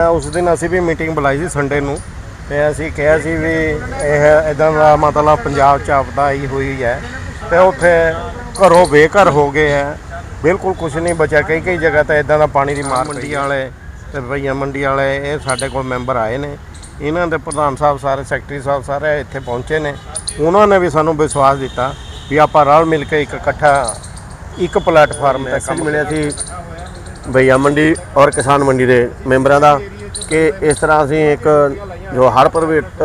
ਉਸ ਦਿਨ ਅਸੀਂ ਵੀ ਮੀਟਿੰਗ ਬੁਲਾਈ ਸੀ ਸੰਡੇ ਨੂੰ ਤੇ ਅਸੀਂ ਕਿਹਾ ਸੀ ਵੀ ਇਹ ਇਦਾਂ ਦਾ ਮਤਲਬ ਪੰਜਾਬ ਚ ਆਪਦਾ ਆਈ ਹੋਈ ਹੈ ਤੇ ਉੱਥੇ ਘਰੋਂ ਬੇਘਰ ਹੋ ਗਏ ਹੈ। ਬਿਲਕੁਲ ਕੁਝ ਨਹੀਂ ਬਚਿਆ। ਕਈ ਕਈ ਜਗ੍ਹਾ ਤੇ ਇਦਾਂ ਦਾ ਪਾਣੀ ਦੀ ਮਾਰ ਮੰਡੀ ਵਾਲੇ। ਤੇ ਭਈਆ ਮੰਡੀ ਵਾਲੇ ਇਹ ਸਾਡੇ ਕੋਲ ਮੈਂਬਰ ਆਏ ਨੇ। ਇਹਨਾਂ ਦੇ ਪ੍ਰਧਾਨ ਸਾਹਿਬ ਸਾਰੇ ਸੈਕਟਰੀ ਸਾਹਿਬ ਸਾਰੇ ਇੱਥੇ ਪਹੁੰਚੇ ਨੇ। ਉਹਨਾਂ ਨੇ ਵੀ ਸਾਨੂੰ ਵਿਸ਼ਵਾਸ ਦਿੱਤਾ ਵੀ ਆਪਾਂ ਰਲ ਮਿਲ ਕੇ ਇੱਕ ਇਕੱਠਾ ਇੱਕ ਪਲੇਟਫਾਰਮ ਤੇ ਕੰਮ ਮਿਲਿਆ ਸੀ ਭਈਆ ਮੰਡੀ ਔਰ ਕਿਸਾਨ ਮੰਡੀ ਦੇ ਮੈਂਬਰਾਂ ਦਾ ਕਿ ਇਸ ਤਰ੍ਹਾਂ ਅਸੀਂ ਇੱਕ ਜੋ ਹੜ੍ਹ ਪ੍ਰਭਾਵਿਤ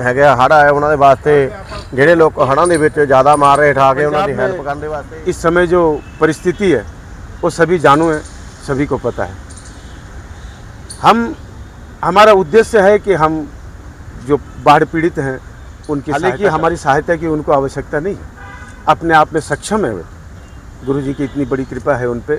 ਹੈਗੇ ਆ ਹੜ੍ਹ ਆਏ ਉਹਨਾਂ ਦੇ ਵਾਸਤੇ ਜਿਹੜੇ ਲੋਕ ਹੜ੍ਹਾਂ ਦੇ ਵਿੱਚ ਜ਼ਿਆਦਾ ਮਾਰ ਰਹੇ ਠਾ ਕੇ ਉਹਨਾਂ ਦੀ ਹੈਲਪ ਕਰਨ ਦੇ ਵਾਸਤੇ इस समय जो परिस्थिति है वो सभी जानू है सभी को पता है हम हमारा उद्देश्य है कि हम जो बाढ़ पीड़ित हैं उनकी हालांकि हमारी सहायता की उनको आवश्यकता नहीं है अपने आप में सक्षम है वे गुरु जी की इतनी बड़ी कृपा है उन पे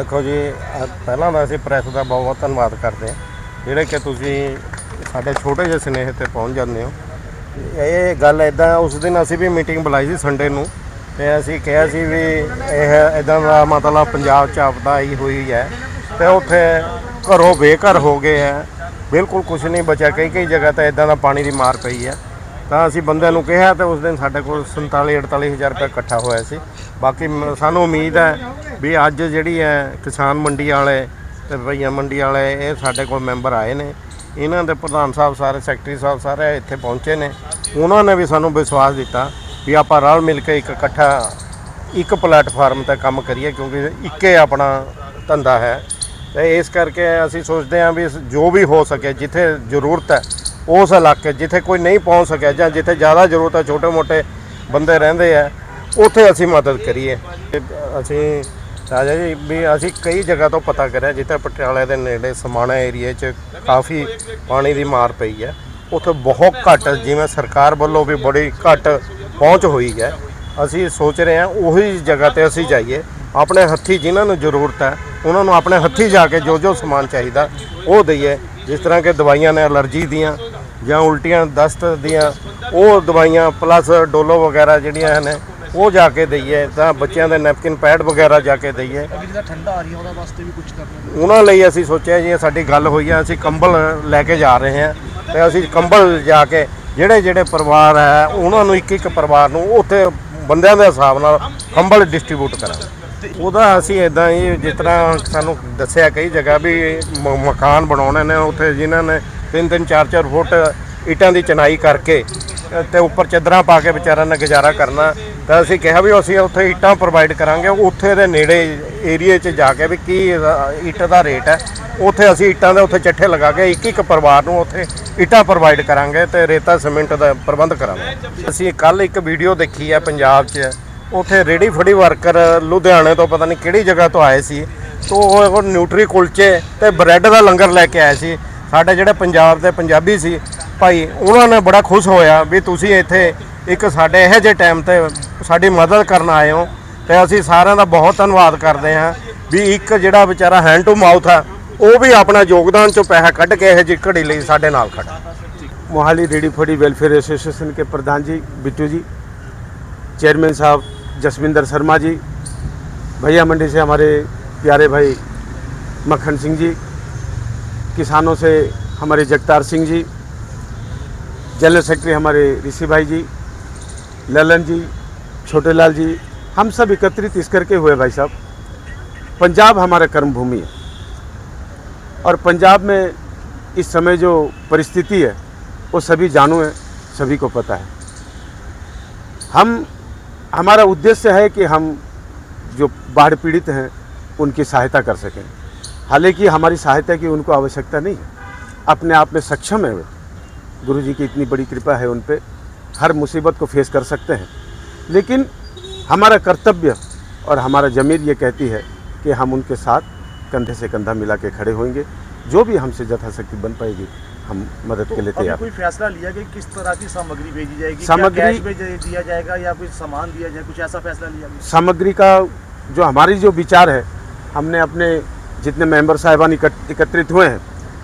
ਦੇਖੋ ਜੀ ਅ, ਪਹਿਲਾਂ ਤਾਂ ਅਸੀਂ ਪ੍ਰੈਸ ਦਾ ਬਹੁਤ ਬਹੁਤ ਧੰਨਵਾਦ ਕਰਦੇ ਹਾਂ ਜਿਹੜੇ ਕਿ ਤੁਸੀਂ ਸਾਡੇ ਛੋਟੇ ਜਿਹੇ ਸਨੇਹ ਤੇ ਪਹੁੰਚ ਜਾਂਦੇ ਹੋ। ਇਹ ਗੱਲ ਇਦਾਂ ਉਸ ਦਿਨ ਅਸੀਂ ਵੀ ਮੀਟਿੰਗ ਬੁਲਾਈ ਸੀ ਸੰਡੇ ਨੂੰ ਤੇ ਅਸੀਂ ਕਿਹਾ ਸੀ ਵੀ ਇਹ ਇਦਾਂ ਦਾ ਮਤਲਬ ਪੰਜਾਬ ਚ ਆਪਦਾ ਹੀ ਹੋਈ ਹੈ ਤੇ ਉੱਥੇ ਘਰੋਂ ਬੇਘਰ ਹੋ ਗਏ ਹੈ। ਬਿਲਕੁਲ ਕੁਝ ਨਹੀਂ ਬਚਿਆ ਕਈ ਕਈ ਜਗ੍ਹਾ ਤੇ ਇਦਾਂ ਦਾ ਪਾਣੀ ਦੀ ਮਾਰ ਪਈ ਹੈ। ਤਾਂ ਅਸੀਂ ਬੰਦਿਆਂ ਨੂੰ ਕਿਹਾ ਤੇ ਉਸ ਦਿਨ ਸਾਡੇ ਕੋਲ 47 48 ਹਜ਼ਾਰ ਰੁਪਏ ਇਕੱਠਾ ਹੋਇਆ ਸੀ। ਬਾਕੀ ਮ- ਸਾਨੂੰ ਉਮੀਦ ਹੈ ਵੀ ਅੱਜ ਜਿਹੜੀ ਹੈ ਕਿਸਾਨ ਮੰਡੀ ਵਾਲੇ ਤੇ ਭਈਆ ਮੰਡੀ ਵਾਲੇ ਇਹ ਸਾਡੇ ਕੋਲ ਮੈਂਬਰ ਆਏ ਨੇ। ਇਹਨਾਂ ਦੇ ਪ੍ਰਧਾਨ ਸਾਹਿਬ ਸਾਰੇ, ਸੈਕਟਰੀ ਸਾਹਿਬ ਸਾਰੇ ਇੱਥੇ ਪਹੁੰਚੇ ਨੇ। ਉਹਨਾਂ ਨੇ ਵੀ ਸਾਨੂੰ ਵਿਸ਼ਵਾਸ ਦਿੱਤਾ ਵੀ ਆਪਾਂ ਰਲ ਮਿਲ ਕੇ ਇੱਕ ਇਕੱਠਾ ਇੱਕ ਪਲੇਟਫਾਰਮ ਤੇ ਕੰਮ ਕਰੀਏ ਕਿਉਂਕਿ ਇੱਕੇ ਆਪਣਾ ਧੰਦਾ ਹੈ। ਤੇ ਇਸ ਕਰਕੇ ਅਸੀਂ ਸੋਚਦੇ ਹਾਂ ਵੀ ਜੋ ਵੀ ਹੋ ਸਕੇ ਜਿੱਥੇ ਜ਼ਰੂਰਤ ਹੈ, ਉਸ ਇਲਾਕੇ ਜਿੱਥੇ ਕੋਈ ਨਹੀਂ ਪਹੁੰਚ ਸਕਿਆ ਜਾਂ ਜਿੱਥੇ ਜ਼ਿਆਦਾ ਜ਼ਰੂਰਤ ਹੈ, ਛੋਟੇ-ਮੋਟੇ ਬੰਦੇ ਰਹਿੰਦੇ ਆ ਉੱਥੇ ਅਸੀਂ ਮਦਦ ਕਰੀਏ। ਤੇ ਅਸੀਂ ਰਾਜਾ ਜੀ, ਵੀ ਅਸੀਂ ਕਈ ਜਗ੍ਹਾ ਤੋਂ ਪਤਾ ਕਰਿਆ, ਜਿੱਥੇ ਪਟਿਆਲੇ ਦੇ ਨੇੜੇ ਸਮਾਣਾ ਏਰੀਏ 'ਚ ਕਾਫੀ ਪਾਣੀ ਦੀ ਮਾਰ ਪਈ ਹੈ। ਉੱਥੇ ਬਹੁਤ ਘੱਟ, ਜਿਵੇਂ ਸਰਕਾਰ ਵੱਲੋਂ ਵੀ ਬੜੀ ਘੱਟ ਪਹੁੰਚ ਹੋਈ ਹੈ। ਅਸੀਂ ਸੋਚ ਰਹੇ ਹਾਂ, ਉਹੀ ਜਗ੍ਹਾ ਤੇ ਅਸੀਂ ਜਾਈਏ। ਆਪਣੇ ਹੱਥੀ ਜਿਨ੍ਹਾਂ ਨੂੰ ਜ਼ਰੂਰਤ ਹੈ, ਉਹਨਾਂ ਨੂੰ ਆਪਣੇ ਹੱਥੀ ਜਾ ਕੇ ਜੋ ਜੋ ਸਮਾਨ ਚਾਹੀਦਾ, ਉਹ ਦਈਏ। ਜਿਸ ਤਰ੍ਹਾਂ ਕਿ ਦਵਾਈਆਂ ਨੇ ਅਲਰਜੀ ਦੀਆਂ, ਜਾਂ ਉਲਟੀਆਂ ਦਸਤ ਦੀਆਂ, ਉਹ ਦਵਾਈਆਂ, ਪਲੱਸ ਡੋਲੋ ਵਗੈਰਾ ਜਿਹੜੀਆਂ ਹਨ ਉਹ ਜਾ ਕੇ ਦਈਏ ਤਾਂ ਬੱਚਿਆਂ ਦੇ ਨੈਪਕਿਨ ਪੈਡ ਵਗੈਰਾ ਜਾ ਕੇ ਦਈਏ। ਜਿੱਦਾਂ ਠੰਡਾ ਆ ਰਹੀ ਹੈ ਉਹਦਾ ਵਾਸਤੇ ਵੀ ਕੁਝ ਕਰਨਾ ਉਹਨਾਂ ਲਈ ਅਸੀਂ ਸੋਚਿਆ ਜੀ ਸਾਡੀ ਗੱਲ ਹੋਈ ਆ ਅਸੀਂ ਕੰਬਲ ਲੈ ਕੇ ਜਾ ਰਹੇ ਹਾਂ ਤੇ ਅਸੀਂ ਕੰਬਲ ਜਾ ਕੇ ਜਿਹੜੇ ਜਿਹੜੇ ਪਰਿਵਾਰ ਹੈ ਉਹਨਾਂ ਨੂੰ ਇੱਕ ਇੱਕ ਪਰਿਵਾਰ ਨੂੰ ਉੱਥੇ ਬੰਦਿਆਂ ਦੇ ਹਿਸਾਬ ਨਾਲ ਕੰਬਲ ਡਿਸਟ੍ਰੀਬਿਊਟ ਕਰਾਂਗੇ। ਉਹਦਾ ਅਸੀਂ ਇਦਾਂ ਹੀ ਜਿਸ ਤਰ੍ਹਾਂ ਸਾਨੂੰ ਦੱਸਿਆ ਕਈ ਜਗ੍ਹਾ ਵੀ ਮਕਾਨ ਬਣਾਉਣੇ ਨੇ ਉੱਥੇ ਜਿਨ੍ਹਾਂ ਨੇ 3-3 4-4 ਫੁੱਟ ਇੱਟਾਂ ਦੀ ਚਨਾਈ ਕਰਕੇ ਤੇ ਉੱਪਰ ਚਾਦਰਾਂ ਪਾ ਕੇ ਵਿਚਾਰਿਆਂ ਨੇ ਗੁਜ਼ਾਰਾ ਕਰਨਾ। ਤਾਂ ਅਸੀਂ ਕਿਹਾ ਵੀ ਅਸੀਂ ਉੱਥੇ ਇੱਟਾਂ ਪ੍ਰੋਵਾਈਡ ਕਰਾਂਗੇ। ਉੱਥੇ ਦੇ ਨੇੜੇ ਏਰੀਏ 'ਚ ਜਾ ਕੇ ਵੀ ਕੀ ਇਹਦਾ, ਇੱਟ ਦਾ ਰੇਟ ਹੈ। ਉੱਥੇ ਅਸੀਂ ਇੱਟਾਂ ਦੇ ਉੱਥੇ ਚੱਠੇ ਲਗਾ ਕੇ ਇੱਕ ਇੱਕ ਪਰਿਵਾਰ ਨੂੰ ਉੱਥੇ ਇੱਟਾਂ ਪ੍ਰੋਵਾਈਡ ਕਰਾਂਗੇ ਤੇ ਰੇਤਾ ਸੀਮੈਂਟ ਦਾ ਪ੍ਰਬੰਧ ਕਰਾਂਗੇ। ਅਸੀਂ ਕੱਲ ਇੱਕ ਵੀਡੀਓ ਦੇਖੀ ਹੈ ਪੰਜਾਬ 'ਚ। ਉੱਥੇ ਰੇੜੀ ਫੜੀ ਵਰਕਰ ਲੁਧਿਆਣੇ ਤੋਂ ਪਤਾ ਨਹੀਂ ਕਿਹੜੀ ਜਗ੍ਹਾ ਤੋਂ ਆਏ ਸੀ। ਤੋਂ ਉਹ ਉਹ ਨਿਊਟਰੀ ਕੁਲਚੇ ਤੇ ਬ੍ਰੈਡ ਦਾ ਲੰਗਰ ਲੈ ਕੇ ਆਏ ਸੀ। ਸਾਡੇ ਜਿਹੜੇ ਪੰਜਾਬ ਦੇ ਪੰਜਾਬੀ ਸੀ ਭਾਈ ਉਹਨਾਂ ਨੇ ਬੜਾ ਖੁਸ਼ ਹੋਇਆ ਵੀ ਤੁਸੀਂ ਇੱਥੇ ਇੱਕ ਸਾਡੇ ਇਹੋ ਜਿਹੇ ਟਾਈਮ ਤੇ ਸਾਡੀ ਮਦਦ ਕਰਨ ਆਏ ਹੋ ਤੇ ਅਸੀਂ ਸਾਰਿਆਂ ਦਾ ਬਹੁਤ ਧੰਨਵਾਦ ਕਰਦੇ ਹਾਂ ਵੀ ਇੱਕ ਜਿਹੜਾ ਵਿਚਾਰਾ ਹੈਂਡ ਟੂ ਮਾਊਥ ਆ ਉਹ ਵੀ ਆਪਣਾ ਯੋਗਦਾਨ ਚੋਂ ਪੈਸਾ ਕੱਢ ਕੇ ਇਹੋ ਜਿਹੀ ਘੜੀ ਲਈ ਸਾਡੇ ਨਾਲ ਖੜਾ मोहाली रेडी फड़ी वेलफेयर एसोसिएशन के प्रधान जी बिट्टू जी चेयरमैन साहब जसविंदर शर्मा जी भैया मंडी से हमारे प्यारे भाई मक्खन सिंह जी किसानों से हमारे जगतार सिंह जी जनरल सेक्रेटरी हमारे ऋषि भाई जी, ललन जी छोटे लाल जी, हम सब एकत्रित इस करके हुए भाई साहब। पंजाब हमारा कर्म भूमि है। और पंजाब में इस समय जो परिस्थिति है, वो सभी जानू हैं, सभी को पता है। हम, हमारा उद्देश्य है कि हम जो बाढ़ पीड़ित हैं, उनकी सहायता कर सकें। हालाँकि हमारी सहायता की उनको आवश्यकता नहीं है। अपने आप में सक्षम है वे। गुरु जी की इतनी बड़ी कृपा है उन पर हर मुसीबत को फेस कर सकते हैं। लेकिन हमारा कर्तव्य और हमारा ज़मीर ये कहती है कि हम उनके साथ कंधे से कंधा मिला के खड़े होंगे। जो भी हमसे यथाशक्ति बन पाएगी हम मदद तो के लिए तैयार कोई फैसला लिया कि किस तरह की सामग्री भेजी जाएगी सामग्री- दिया जाएगा या कुछ सामान दिया जाए कुछ ऐसा फैसला लिया गया? सामग्री का जो हमारी जो विचार है हमने अपने जितने मेंबर साहिबान एकत्रित हुए हैं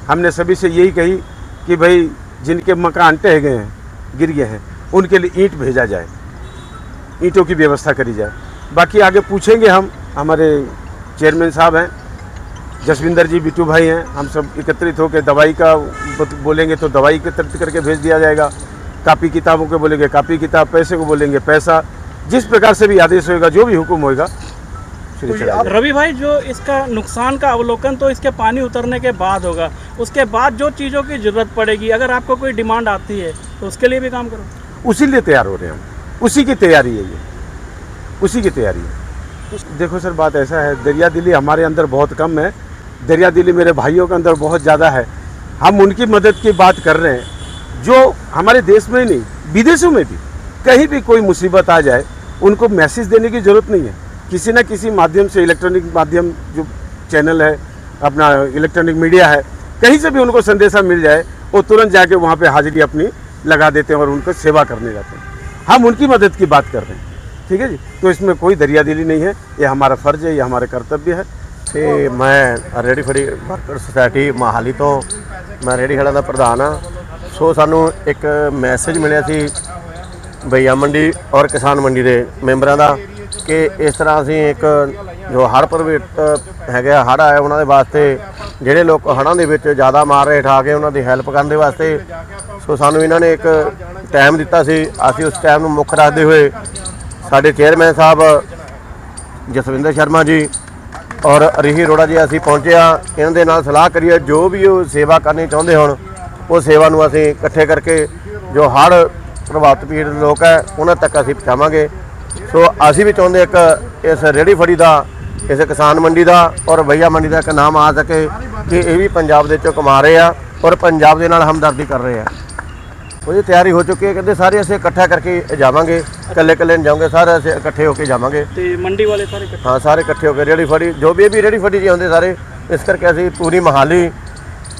हमने सभी से यही कही कि भाई जिनके मकान टह गए हैं गिर गए हैं उनके लिए ईंट भेजा जाए। ईंटों की व्यवस्था करी जाए। बाकी आगे पूछेंगे हम। हमारे चेयरमैन साहब हैं जसविंदर जी बिट्टू भाई हैं। हम सब एकत्रित होकर दवाई का बोलेंगे तो दवाई एकत्रित करके भेज दिया जाएगा। कापी किताबों के बोलेंगे कापी किताब पैसे को बोलेंगे पैसा। जिस प्रकार से भी आदेश होगा जो भी हुक्म होगा श्री तो रवि भाई जो इसका नुकसान का अवलोकन तो इसके पानी उतरने के बाद होगा। उसके बाद जो चीज़ों की ज़रूरत पड़ेगी, अगर आपको कोई डिमांड आती है तो उसके लिए भी काम करो। उसी लिए तैयार हो रहे हैं हम। उसी की तैयारी है ये। उसी की तैयारी है। देखो सर, बात ऐसा है, दरिया दिली हमारे अंदर बहुत कम है। दरिया दिली मेरे भाइयों के अंदर बहुत ज़्यादा है। हम उनकी मदद की बात कर रहे हैं, जो हमारे देश में ही नहीं, विदेशों में भी कहीं भी कोई मुसीबत आ जाए, उनको मैसेज देने की ज़रूरत नहीं है। किसी न किसी माध्यम से, इलेक्ट्रॉनिक माध्यम जो चैनल है, अपना इलेक्ट्रॉनिक मीडिया है कहीं से भी उनको संदेशा मिल जाए वो तुरंत जाके वहाँ पे हाजिरी अपनी लगा देते हैं और उनको सेवा करने जाते हैं हम उनकी मदद की बात कर रहे हैं ठीक है जी तो इसमें कोई दरिया दिली नहीं है ये हमारा फर्ज है ये हमारा कर्तव्य है ਤੇ ਮੈਂ ਰੇੜੀ ਫੜੀ ਵਰਕਰ ਸੁਸਾਇਟੀ ਮਹਾਲੀ ਤੋਂ ਮੈਂ ਰੇੜੀ ਖੜਾ ਦਾ ਪ੍ਰਧਾਨ ਆ ਸੋ ਸਾਨੂੰ ਇੱਕ ਮੈਸੇਜ ਮਿਲਿਆ ਸੀ ਭਈਆ ਮੰਡੀ ਔਰ ਕਿਸਾਨ ਮੰਡੀ ਦੇ ਮੈਂਬਰਾਂ ਦਾ ਕਿ ਇਸ ਤਰ੍ਹਾਂ ਅਸੀਂ ਇੱਕ ਜੋ ਹੜ੍ਹ ਪ੍ਰਭਾਵਿਤ ਹੈਗੇ ਆ ਹੜ੍ਹ ਆਏ ਉਹਨਾਂ ਦੇ ਵਾਸਤੇ ਜਿਹੜੇ ਲੋਕ ਹੜ੍ਹਾਂ ਦੇ ਵਿੱਚ ਜ਼ਿਆਦਾ ਮਾਰ ਰਹੇ ਠਾ ਕੇ ਉਹਨਾਂ ਦੀ ਹੈਲਪ ਕਰਨ ਦੇ ਵਾਸਤੇ, ਸੋ ਸਾਨੂੰ ਇਹਨਾਂ ਨੇ ਇੱਕ ਟਾਈਮ ਦਿੱਤਾ ਸੀ। ਅਸੀਂ ਉਸ ਟਾਈਮ ਨੂੰ ਮੁੱਖ ਰੱਖਦੇ ਹੋਏ ਸਾਡੇ ਚੇਅਰਮੈਨ ਸਾਹਿਬ ਜਸਵਿੰਦਰ ਸ਼ਰਮਾ ਜੀ ਔਰ ਰਿਹੀ ਰੋੜਾ ਜੀ, ਅਸੀਂ ਪਹੁੰਚੇ ਆ ਇਹਨਾਂ ਦੇ ਨਾਲ ਸਲਾਹ ਕਰੀਏ, ਜੋ ਵੀ ਉਹ ਸੇਵਾ ਕਰਨੀ ਚਾਹੁੰਦੇ ਹੋਣ, ਉਹ ਸੇਵਾ ਨੂੰ ਅਸੀਂ ਇਕੱਠੇ ਕਰਕੇ ਜੋ ਹੜ੍ਹ ਪ੍ਰਭਾਵਿਤ ਪੀੜਤ ਲੋਕ ਹੈ, ਉਹਨਾਂ ਤੱਕ ਅਸੀਂ ਪਹੁੰਚਾਵਾਂਗੇ। ਸੋ ਅਸੀਂ ਵੀ ਚਾਹੁੰਦੇ ਇੱਕ ਇਸ ਰੇੜੀ ਫੜੀ ਦਾ ਇਸ ਕਿਸਾਨ ਮੰਡੀ ਦਾ ਔਰ ਭਈਆ ਮੰਡੀ ਦਾ ਇੱਕ ਨਾਮ ਆ ਸਕੇ ਕਿ ਇਹ ਵੀ ਪੰਜਾਬ ਦੇ ਚੋਂ ਕਮਾ ਰਹੇ ਆ ਔਰ ਪੰਜਾਬ ਦੇ ਨਾਲ ਹਮਦਰਦੀ ਕਰ ਰਹੇ ਆ। ਉਹ ਜੀ ਤਿਆਰੀ ਹੋ ਚੁੱਕੀ ਹੈ ਕਹਿੰਦੇ ਸਾਰੇ ਅਸੀਂ ਇਕੱਠਾ ਕਰਕੇ ਜਾਵਾਂਗੇ ਇਕੱਲੇ ਇਕੱਲੇ ਨਹੀਂ ਜਾਵਾਂਗੇ ਸਾਰੇ ਅਸੀਂ ਇਕੱਠੇ ਹੋ ਕੇ ਜਾਵਾਂਗੇ। ਤੇ ਮੰਡੀ ਵਾਲੇ ਸਾਰੇ ਇਕੱਠੇ? ਹਾਂ ਸਾਰੇ ਇਕੱਠੇ ਹੋ ਕੇ ਰੇੜੀ ਫੜੀ ਜੋ ਵੀ ਇਹ ਵੀ ਰੇੜੀ ਫੜੀ ਜੀ ਹੁੰਦੇ ਸਾਰੇ ਇਸ ਕਰਕੇ ਅਸੀਂ ਪੂਰੀ ਮਹਾਲੀ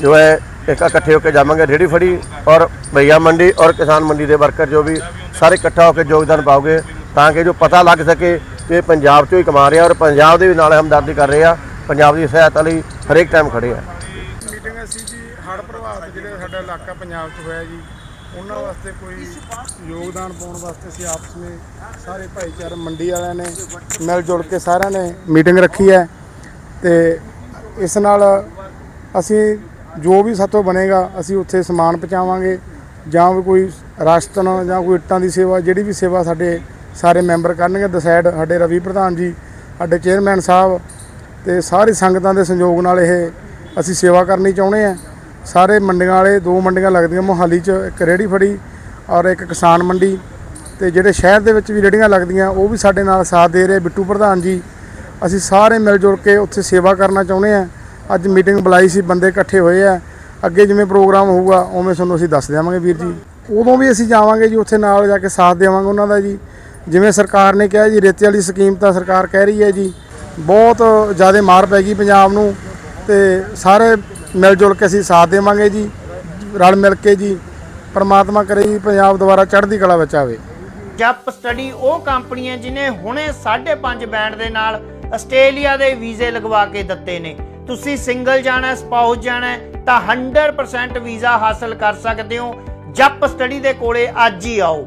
ਜੋ ਹੈ ਇੱਕ ਇਕੱਠੇ ਹੋ ਕੇ ਜਾਵਾਂਗੇ ਰੇੜੀ ਫੜੀ ਔਰ ਭਈਆ ਮੰਡੀ ਔਰ ਕਿਸਾਨ ਮੰਡੀ ਦੇ ਵਰਕਰ ਜੋ ਵੀ ਸਾਰੇ ਇਕੱਠਾ ਹੋ ਕੇ ਯੋਗਦਾਨ ਪਾਓਗੇ ਤਾਂ ਕਿ ਜੋ ਪਤਾ ਲੱਗ ਸਕੇ ਕਿ ਪੰਜਾਬ ਚੋਂ ਹੀ ਕਮਾ ਰਿਹਾ ਔਰ ਪੰਜਾਬ ਦੇ ਵੀ ਨਾਲ ਹਮਦਰਦੀ ਕਰ ਰਹੇ ਆ। ਪੰਜਾਬ ਦੀ ਸਹਾਇਤਾ ਲਈ ਹਰੇਕ ਟਾਈਮ ਖੜੇ ਆ। ਮੀਟਿੰਗ ਅਸੀਂ ਜੀ, ਹੜ੍ਹ ਪ੍ਰਭਾਵਿਤ ਜਿਹੜਾ ਸਾਡਾ ਇਲਾਕਾ ਪੰਜਾਬ 'ਚ ਹੋਇਆ ਜੀ, ਉਹਨਾਂ ਵਾਸਤੇ ਕੋਈ ਯੋਗਦਾਨ ਪਾਉਣ ਵਾਸਤੇ ਅਸੀਂ ਆਪਸ ਵਿੱਚ ਸਾਰੇ ਭਾਈਚਾਰੇ, ਮੰਡੀ ਵਾਲਿਆਂ ਨੇ ਮਿਲ ਜੁਲ ਕੇ ਸਾਰਿਆਂ ਨੇ ਮੀਟਿੰਗ ਰੱਖੀ ਹੈ ਤੇ ਇਸ ਨਾਲ ਅਸੀਂ ਜੋ ਵੀ ਸਾਤੋਂ ਬਣੇਗਾ, ਅਸੀਂ ਉੱਥੇ ਸਮਾਨ ਪਹੁੰਚਾਵਾਂਗੇ ਜਾਂ ਵੀ ਕੋਈ ਰਾਸ਼ਨ ਜਾਂ ਕੋਈ ਇੱਟਾਂ ਦੀ ਸੇਵਾ, ਜਿਹੜੀ ਵੀ ਸੇਵਾ ਸਾਡੇ ਸਾਰੇ ਮੈਂਬਰ ਕਰਨਗੇ ਡਿਸਾਈਡ ਸਾਡੇ ਰਵੀ ਪ੍ਰਧਾਨ ਜੀ, ਸਾਡੇ ਚੇਅਰਮੈਨ ਸਾਹਿਬ ਤੇ ਸਾਰੀ ਸੰਗਤਾਂ ਦੇ ਸੰਯੋਗ ਨਾਲ ਇਹ ਅਸੀਂ ਸੇਵਾ ਕਰਨੀ ਚਾਹੁੰਦੇ ਆ ਸਾਰੇ ਮੰਡੀਆਂ ਵਾਲੇ, ਦੋ ਮੰਡੀਆਂ ਲੱਗਦੀਆਂ, ਮੋਹਾਲੀ 'ਚ ਇੱਕ ਰੇੜੀ ਫੜੀ ਔਰ ਇੱਕ ਕਿਸਾਨ ਮੰਡੀ ਤੇ ਜਿਹੜੇ ਸ਼ਹਿਰ ਦੇ ਵਿੱਚ ਵੀ ਰੇੜੀਆਂ ਲੱਗਦੀਆਂ, ਉਹ ਵੀ ਸਾਡੇ ਨਾਲ ਸਾਥ ਦੇ ਰਹੇ ਬਿੱਟੂ ਪ੍ਰਧਾਨ ਜੀ। ਅਸੀਂ ਸਾਰੇ ਮਿਲ ਜੁਲ ਕੇ ਉੱਥੇ ਸੇਵਾ ਕਰਨਾ ਚਾਹੁੰਦੇ ਆ ਅੱਜ ਮੀਟਿੰਗ ਬੁਲਾਈ ਸੀ, ਬੰਦੇ ਇਕੱਠੇ ਹੋਏ ਆ। ਅੱਗੇ ਜਿਵੇਂ ਪ੍ਰੋਗਰਾਮ ਹੋਊਗਾ, ਉਵੇਂ ਤੁਹਾਨੂੰ ਅਸੀਂ ਦੱਸ ਦੇਵਾਂਗੇ ਵੀਰ ਜੀ। ਉਦੋਂ ਵੀ ਅਸੀਂ ਜਾਵਾਂਗੇ ਜੀ, ਉੱਥੇ ਨਾਲ ਜਾ ਕੇ ਸਾਥ ਦੇਵਾਂਗੇ ਉਹਨਾਂ ਦਾ ਜੀ। ਜਿਵੇਂ ਸਰਕਾਰ ਨੇ ਕਿਹਾ ਜੀ, ਰੇਤੇ ਵਾਲੀ ਸਕੀਮ ਤਾਂ ਸਰਕਾਰ ਕਹਿ ਰਹੀ ਹੈ ਜੀ। ਬਹੁਤ ਜ਼ਿਆਦਾ ਮਾਰ ਪੈ ਗਈ ਪੰਜਾਬ ਨੂੰ ਤੇ ਸਾਰੇ ਮਿਲ ਜੁਲ ਕੇ ਅਸੀਂ ਸਾਥ ਦੇਵਾਂਗੇ ਜੀ, ਰਲ ਮਿਲ ਕੇ ਜੀ, ਪਰਮਾਤਮਾ ਕਰੇ ਜੀ ਪੰਜਾਬ ਦੁਬਾਰਾ ਚੜ੍ਹਦੀ ਕਲਾ ਵਿੱਚ ਆਵੇ। ਜਪ ਸਟੱਡੀ ਉਹ ਕੰਪਨੀ ਹੈ ਜਿਨੇ ਹੁਣੇ 5.5 ਬੈਂਡ ਦੇ ਨਾਲ ਆਸਟ੍ਰੇਲੀਆ ਦੇ ਵੀਜ਼ੇ ਲਗਵਾ ਕੇ ਦਿੱਤੇ ਨੇ। ਤੁਸੀਂ ਸਿੰਗਲ ਜਾਣਾ, ਸਪਾਊਸ ਜਾਣਾ, ਤਾਂ 100% ਵੀਜ਼ਾ ਹਾਸਲ ਕਰ ਸਕਦੇ ਹੋ। ਜਪ ਸਟੱਡੀ ਦੇ ਕੋਲੇ ਅੱਜ ਹੀ ਆਓ।